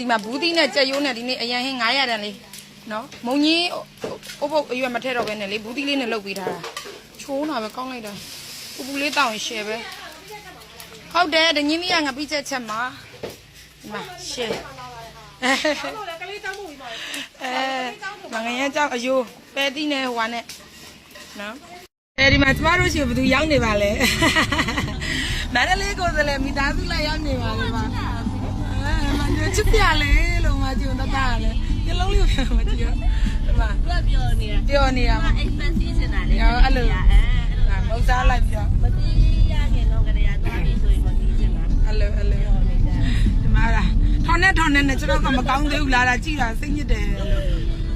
ဒီမှာဘူးသီးနဲ့ကြက်ရိုးနဲ့ဒီနေ့အရန်ဟင်း900တန်လေးနော်မုံကြီးအုပ်ပုတ်အရွက်မထည့်တော့ဘဲနဲ့လေဘူးသီးလေးနဲ့လုပ်ပေးထားတာချိုးတာပဲကောင်းလိုက်တာပူပူလေးတောင်းရင်ရှယ်ပဲဟုတ်တယ်ဒညင်းမီကငပိချက်ချက်မှာဒီမှာရှယ်အဲမငရဲကြောက်အယိုးပဲသီးနဲ့ဟိုဟာနဲ့နော်အဲဒီမှာကျမတို့ရှိဘယ်သူရောက်နေပါလဲမန္တလေးကိုယ်စားလှယ်မိသားစုလိုက်ရောက်နေပါလေပါ အဲမကျချစ်ပြလေလို့မကြည့်တော့တာလေဒီလုံးလေးကိုမကြည့်ရဒီမှာသူကပြောနေတာပြောနေရမှာအိမ်မက်စီးနေတာလေရောအဲ့လိုအဲဒါမုတ်စားလိုက်ပြမသိရခင်တော့ကြရသွားပြီဆိုရင်မသိချင်တာအဲ့လိုအဲ့လိုပြောနေတာဒီမှာလားထောင်းနဲ့ထောင်းနဲ့နဲ့ကျွန်တော်ကမကောင်းသေးဘူးလားလားကြည်တာစိတ်ညစ်တယ်လို့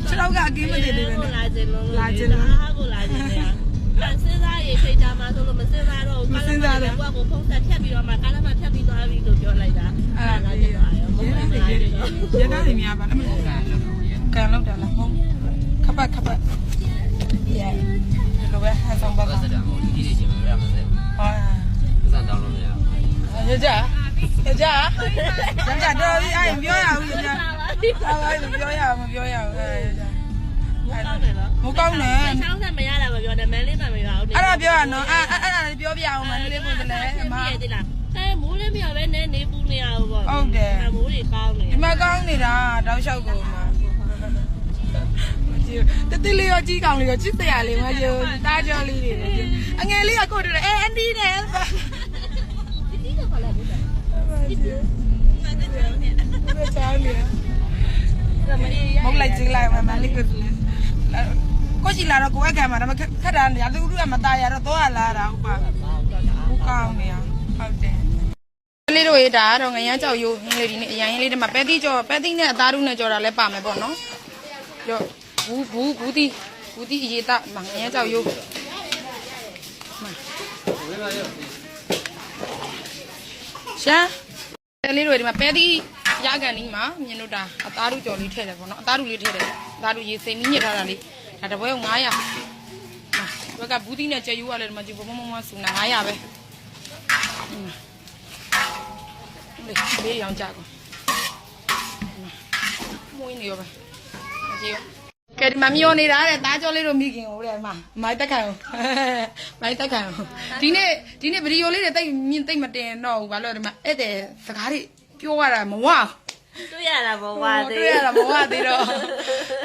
ကျွန်တော်ကအကင်းမတည်သေးပဲနဲ့လာခြင်းလုံးလာခြင်းလုံးအားကိုလာခြင်းလေအဲစဉ်းစားရေးချိန်တာမှဆိုလို့မစဉ်းစားတော့ဘူး မစဉ်းစားတော့ကိုကကိုဖုန်းဆက်ဖြတ်ပြီးတော့မှကားလမ်းမှာဖြတ်ပြီးသွားပြီလို့ပြောလိုက်တာအဲ့ဒါလာကြီးခြင်းပါရောမဟုတ်ဘူးလာခြင်းတော့ရရနေများပါလားမဟုတ်ကန်လောက်ကန်လောက်တယ်လားဟုတ်ခပတ်ခပတ်ရဲဒီလိုပဲဟန်ဆောင်ပါပါဆက်တာမဟုတ်ဒီနေ့ချိန်မှာရမှာဆက်ဟာစံတောင်းလို့မရဘူးရကြရကြရကြတော်ပြီအဲ့ပြောရအောင်ရကြအားပါလို့ပြောရအောင်မပြောရအောင်အဲရကြကောင်းတယ်နော်မကောင်းနဲ့ချောင်းနဲ့မရတာမပြောတယ်မန်းလေးမှမရဘူးအဲ့ဒါပြောရနော်အဲ့အဲ့ဒါလည်း ပြောပြအောင်မန္တလေးကိုယ်တည်းအမ ပြည့်လားအဲမိုးလေးမရပဲနဲ့နေပူနေရဘူးပေါ့ ဟုတ်တယ် မိုးတွေကောင်းနေ ဒီမှာကောင်းနေတာတောက်လျှောက်ကိုမှာတတိလေးရောကြီးကောင်လေးရောချစ်စရာလေးမယူတားကြောလေးတွေအငယ်လေးကကိုတို့အဲအန်ဒီနဲ့ ဒီတော့ခလာဘူးတာ ဘယ်ချာလေးမုတ်လိုက်ကြည့်လိုက်မမလေးကကိုရှိလာတော့ကိုအကံမှာဒါမှခက်တာရလူလူကမตายရတော့တော့လာတာဟုတ်ပါဘူး ကောင်းနေအောင်ဟုတ်တယ်လေးတို့ရေဒါကတော့ငရမ်းကြောက်ရိုးဟင်းလေးဒီနေ့အရင်ဟင်းလေးတွေမှာပဲတိကြောပဲတိနဲ့အသားတို့နဲ့ကြောတာလည်းပါမယ်ပေါ့နော်ရောဘူးဘူးဘူးတိဘူးတိအရေးသားမငရမ်းကြောက်ရိုးရှာတယ်လေးတို့ဒီမှာပဲတိရကန်ဒီမှာမြင်တို့တာအသားတို့ကြော်လေးထည့်တယ်ပေါ့နော်အသားတို့လေးထည့်တယ်အသားတို့ရေစိမ်ကြီးညစ်ထားတာလေးဒါတပွဲ900ဘက်ကဘူးတိနဲ့ကြက်ရိုးကလည်းဒီမှာကြည့်ဘမမမဆူနာ900ပဲ လေဘေးရောင်ကြကောမွေးနေရောပဲမကြည့်ရောကဲဒီမှာမျောနေတာတဲ့တားကြောလေးတို့မိခင်ဟိုတဲ့အမမိုက်တက်ခံအောင်မိုက်တက်ခံအောင်ဒီနေ့ဒီနေ့ဗီဒီယိုလေးတွေတိတ်မြင်တိတ်မတင်တော့ဘူးဘာလို့လဲဒီမှာအဲ့တဲ့စကားတွေပြောရတာမဝ တွေ့ရတာဘဝသေးတွေ့ရတာမဝသေးတော့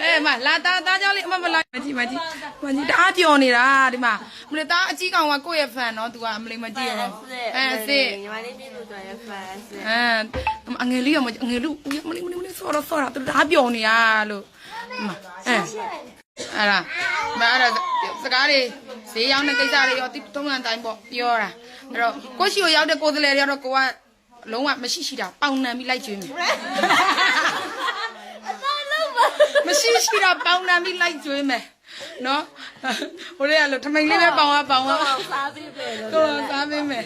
အဲမလာတာတားကြောလေးအမမလာမကြည့်မကြည့်မကြည့်တအားပျော်နေတာဒီမှာမလို့တားအကြီးကောင်ကကိုယ့်ရဲ့ fan နော် तू ကအမလေးမကြည့်ရောအဲစစ်ညီမလေးပြည့်လို့ကြရဖန်စစ်အဲအငယ်လေးရောမအငယ်လူဦးမလေးမလေးမလေးဆော်တော့ဆော်တာသူဒါပျော်နေရလို့ဒီမှာအဲအဲ့ဒါမအဲ့ဒါစကားတွေဈေးရောက်တဲ့ကိစ္စတွေရောတိတုံးတန်တိုင်းပေါ့ပြောတာအဲ့တော့ကိုရှိကိုရောက်တဲ့ကိုယ်စလဲတွေကတော့ကိုက လုံးဝမရှိရှိတာပေါင်နှံပြီးလိုက်ကျွေးမယ်မရှိရှိတာပေါင်နှံပြီးလိုက်ကျွေးမယ်နော်ဟိုလေးကလို့ထမိန်လေးပဲပေါင်ရပေါင်ရစားပြီးပဲလို့ကိုယ်စားပေးမယ်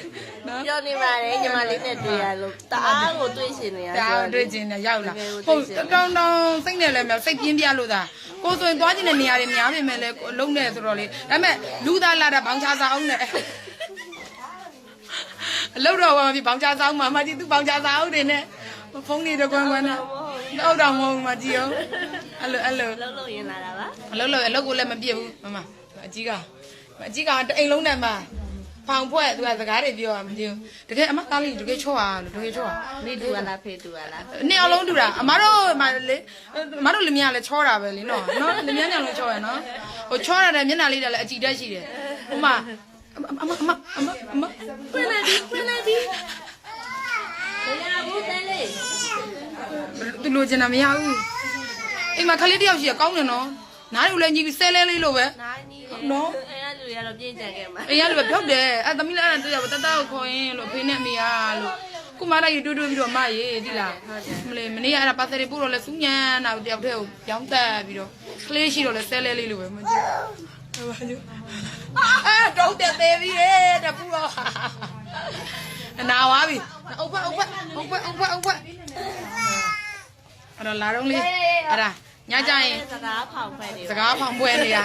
နော်ပြောနေပါတယ်ညီမလေးနဲ့တွေ့ရလို့တအားကိုတွေ့ရှင်နေရဒါတွေ့ကျင်တယ်ရောက်လာဟုတ်တောင်းတောင်းစိတ်နဲ့လည်းမစိတ်ပြင်းပြလို့သာကိုဆိုရင်သွားကျင်တဲ့နေရာတွေများပေမဲ့လည်းအလုံးနဲ့ဆိုတော့လေဒါပေမဲ့လူသားလာတာဘောင်ချစာအောင်နဲ့ အလုပ်တော့ဘာမဖြစ်ဘောင်ချစာအောင်မမကြီးသူဘောင်ချစာအောင်တွေနဲ့ဖုန်းနေတော့ကွန်းကွန်းနဲ့တော့တော့မဟုတ်မကြည့်အောင်အဲ့လိုအဲ့လိုလုံးလုံးရင်လာတာပါအလုပ်လို့အလုပ်ကိုလည်းမပြည့်ဘူးမမအကြီးကအကြီးကတအိမ်လုံးနဲ့မှဖောင်ဖွဲ့သူကစကားတွေပြောရမကြည့်ဘူးတကယ်အမသားလေးတကယ်ချော့ရလို့တကယ်ချော့ရမိတူလားဖေတူလားနှစ်အောင်လုံးတူတာအမတို့မလေအမတို့လင်မယားလည်းချောတာပဲလေနော်နော်လင်မယားညောင်လည်းချောရနော်ဟိုချောရတယ်မျက်နှာလေးလည်းအကြည်တက်ရှိတယ်ဟိုမှာအမအမအမအမအမပြနေပြီပြနေပြီဘယ်ရဘူးတဲလေး သူ လိုချင်တာမရဘူးအိမ်မှာခလေးတယောက်ရှိရကောင်းတယ်နော်နားတွေလည်းညီပြီးဆဲလဲလေးလိုပဲနိုင်နီနော်အဲအဲ့လူရတော့ပြင်းကြခဲ့မှာအိမ်ကလည်းပဲဖြောက်တယ်အဲသမီးလည်းအဲ့ဒါတွေ့ရပါတတကိုခေါ်ရင်လို့ဖေနဲ့မိရလို့ကုမာလိုက်တူတူပြီးတော့မရေးဒီလားမလေးမနေ့ကအဲ့ဒါပါစရီပို့တော့လဲစူးညံတာတယောက်တည်းကိုပြောင်းတက်ပြီးတော့ကလေးရှိတော့လဲဆဲလဲလေးလိုပဲမကြည့်အဲတော့တဲ့သေးပြီတဲ့ပူတော့နာဝါပြီအုပ်ဖက်အုပ်ဖက်အုပ်ဖက်အုပ်ဖက်အုပ်ဖက် အဲ့တော့လာတော့လေးအဲ့ဒါညကြရင်စကားဖောက်ဖက်နေစကားဖောင်ပွဲနေတာ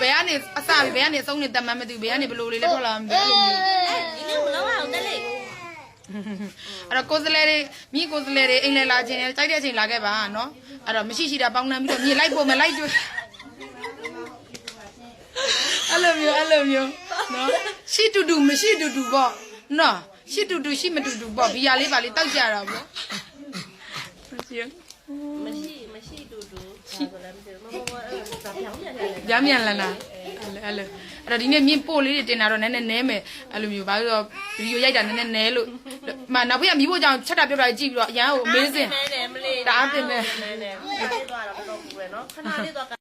ဘယ်ကနေအစပြီဘယ်ကနေအဆုံးနေတတ်မှန်းမသိဘူးဘယ်ကနေဘလို့လေးလဲထွက်လာမှမသိဘူးအဲ့လိုမျိုးဒီနေ့မလုံးအောင်တဲလေးအဲ့တော့ကိုယ်စလဲတွေမိကိုယ်စလဲတွေအိမ်လဲလာခြင်းနဲ့ကြိုက်တဲ့အချိန်လာခဲ့ပါနော်အဲ့တော့မရှိရှိတာပေါင်းနှမ်းပြီးတော့မြေလိုက်ပုံမလိုက်ကျွေးအဲ့လိုမျိုးအဲ့လိုမျိုးနော်ရှိတူတူမရှိတူတူပေါ့နော်ရှိတူတူရှိမတူတူပေါ့ဘီယာလေးပါလေးတောက်ကြတာပေါ့ ရှိဆိုလည်းမရှိဘူးမမမအဲ့ဒါပြောင်းပြန်တယ်ကြမ်းမြန်လန်တာအဲ့လိုအဲ့တော့ဒီနေ့မြင့်ပို့လေးတွေတင်တာတော့နည်းနည်းနဲမယ်အဲ့လိုမျိုးဘာလို့တော့ဗီဒီယိုရိုက်တာနည်းနည်းနဲလို့မနောက်ဖေးကမိဖို့ကြောင့်ချက်တာပြောတာကြည့်ပြီးတော့အရန်ကို amazing မဲတယ်မလေးတအားတင်တယ်မဲတယ်ဒီသွားတော့တော့ဘူးပဲနော်ခဏလေးတော့